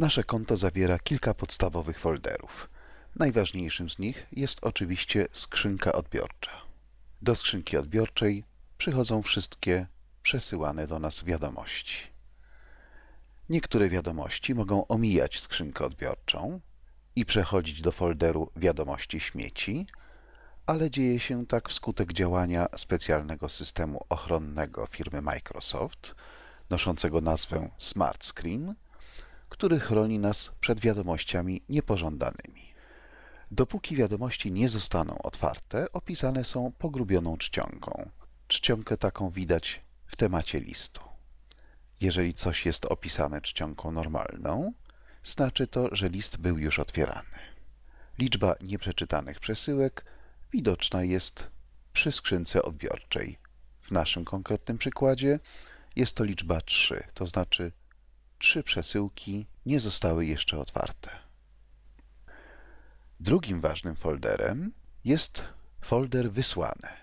Nasze konto zawiera kilka podstawowych folderów. Najważniejszym z nich jest oczywiście skrzynka odbiorcza. Do skrzynki odbiorczej przychodzą wszystkie przesyłane do nas wiadomości. Niektóre wiadomości mogą omijać skrzynkę odbiorczą i przechodzić do folderu wiadomości śmieci, ale dzieje się tak wskutek działania specjalnego systemu ochronnego firmy Microsoft, noszącego nazwę Smart Screen, który chroni nas przed wiadomościami niepożądanymi. Dopóki wiadomości nie zostaną otwarte, opisane są pogrubioną czcionką. Czcionkę taką widać w temacie listu. Jeżeli coś jest opisane czcionką normalną, znaczy to, że list był już otwierany. Liczba nieprzeczytanych przesyłek widoczna jest przy skrzynce odbiorczej. W naszym konkretnym przykładzie jest to liczba 3, to znaczy trzy przesyłki nie zostały jeszcze otwarte. Drugim ważnym folderem jest folder wysłane.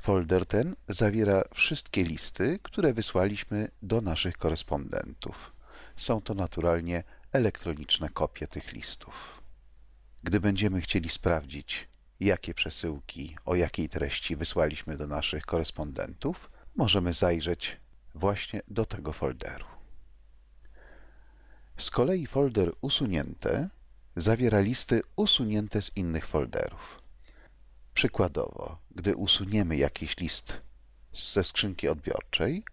Folder ten zawiera wszystkie listy, które wysłaliśmy do naszych korespondentów. Są to naturalnie elektroniczne kopie tych listów. Gdy będziemy chcieli sprawdzić, jakie przesyłki o jakiej treści wysłaliśmy do naszych korespondentów, możemy zajrzeć właśnie do tego folderu. Z kolei folder usunięte zawiera listy usunięte z innych folderów. Przykładowo, gdy usuniemy jakiś list ze skrzynki odbiorczej,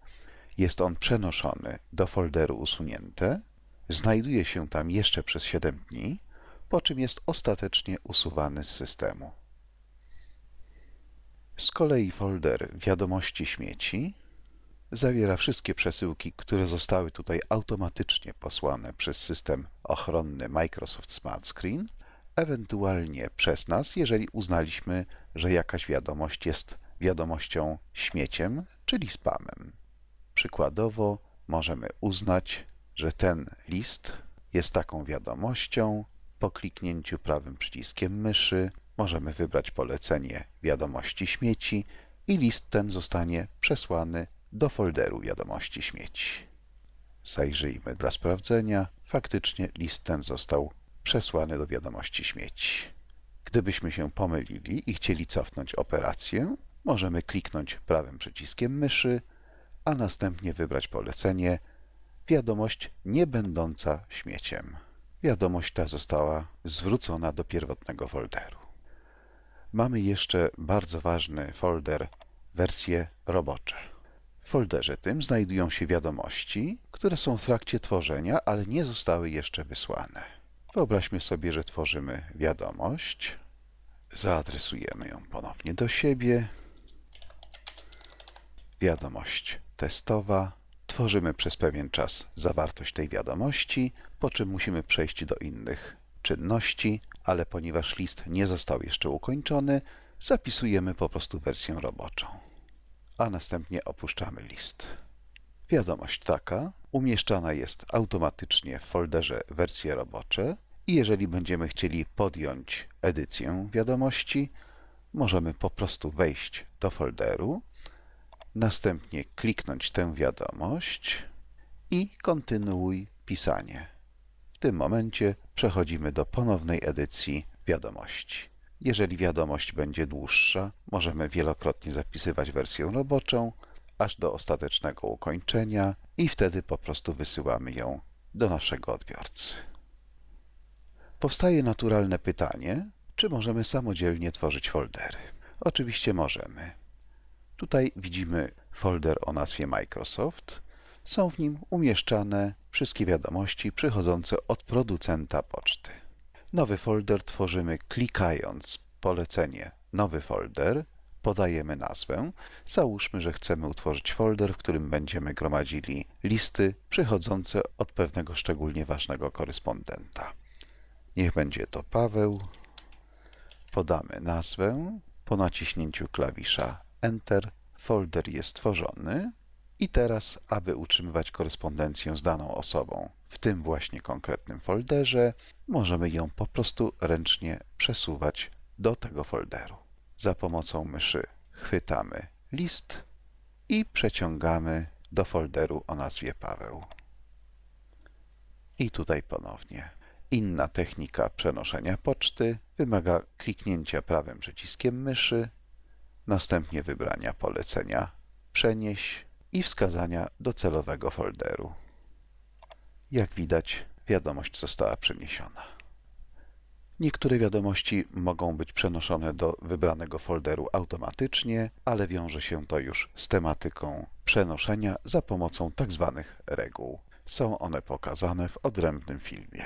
jest on przenoszony do folderu usunięte, znajduje się tam jeszcze przez 7 dni, po czym jest ostatecznie usuwany z systemu. Z kolei folder wiadomości śmieci zawiera wszystkie przesyłki, które zostały tutaj automatycznie posłane przez system ochronny Microsoft Smart Screen, ewentualnie przez nas, jeżeli uznaliśmy, że jakaś wiadomość jest wiadomością śmieciem, czyli spamem. Przykładowo możemy uznać, że ten list jest taką wiadomością. Po kliknięciu prawym przyciskiem myszy możemy wybrać polecenie wiadomości śmieci i list ten zostanie przesłany do folderu wiadomości śmieci. Zajrzyjmy dla sprawdzenia. Faktycznie list ten został przesłany do wiadomości śmieci. Gdybyśmy się pomylili i chcieli cofnąć operację, możemy kliknąć prawym przyciskiem myszy, a następnie wybrać polecenie wiadomość nie będąca śmieciem. Wiadomość ta została zwrócona do pierwotnego folderu. Mamy jeszcze bardzo ważny folder wersje robocze. W folderze tym znajdują się wiadomości, które są w trakcie tworzenia, ale nie zostały jeszcze wysłane. Wyobraźmy sobie, że tworzymy wiadomość. Zaadresujemy ją ponownie do siebie. Wiadomość testowa. Tworzymy przez pewien czas zawartość tej wiadomości, po czym musimy przejść do innych czynności, ale ponieważ list nie został jeszcze ukończony, zapisujemy po prostu wersję roboczą, a następnie opuszczamy list. Wiadomość taka umieszczana jest automatycznie w folderze wersje robocze i jeżeli będziemy chcieli podjąć edycję wiadomości, możemy po prostu wejść do folderu, następnie kliknąć tę wiadomość i kontynuuj pisanie. W tym momencie przechodzimy do ponownej edycji wiadomości. Jeżeli wiadomość będzie dłuższa, możemy wielokrotnie zapisywać wersję roboczą, aż do ostatecznego ukończenia i wtedy po prostu wysyłamy ją do naszego odbiorcy. Powstaje naturalne pytanie, czy możemy samodzielnie tworzyć foldery. Oczywiście możemy. Tutaj widzimy folder o nazwie Microsoft. Są w nim umieszczane wszystkie wiadomości przychodzące od producenta poczty. Nowy folder tworzymy klikając polecenie Nowy folder, podajemy nazwę. Załóżmy, że chcemy utworzyć folder, w którym będziemy gromadzili listy przychodzące od pewnego szczególnie ważnego korespondenta. Niech będzie to Paweł. Podamy nazwę. Po naciśnięciu klawisza Enter folder jest tworzony. I teraz, aby utrzymywać korespondencję z daną osobą w tym właśnie konkretnym folderze, możemy ją po prostu ręcznie przesuwać do tego folderu. Za pomocą myszy chwytamy list i przeciągamy do folderu o nazwie Paweł. I tutaj ponownie. Inna technika przenoszenia poczty wymaga kliknięcia prawym przyciskiem myszy, następnie wybrania polecenia Przenieś i wskazania docelowego folderu. Jak widać, wiadomość została przeniesiona. Niektóre wiadomości mogą być przenoszone do wybranego folderu automatycznie, ale wiąże się to już z tematyką przenoszenia za pomocą tzw. reguł. Są one pokazane w odrębnym filmie.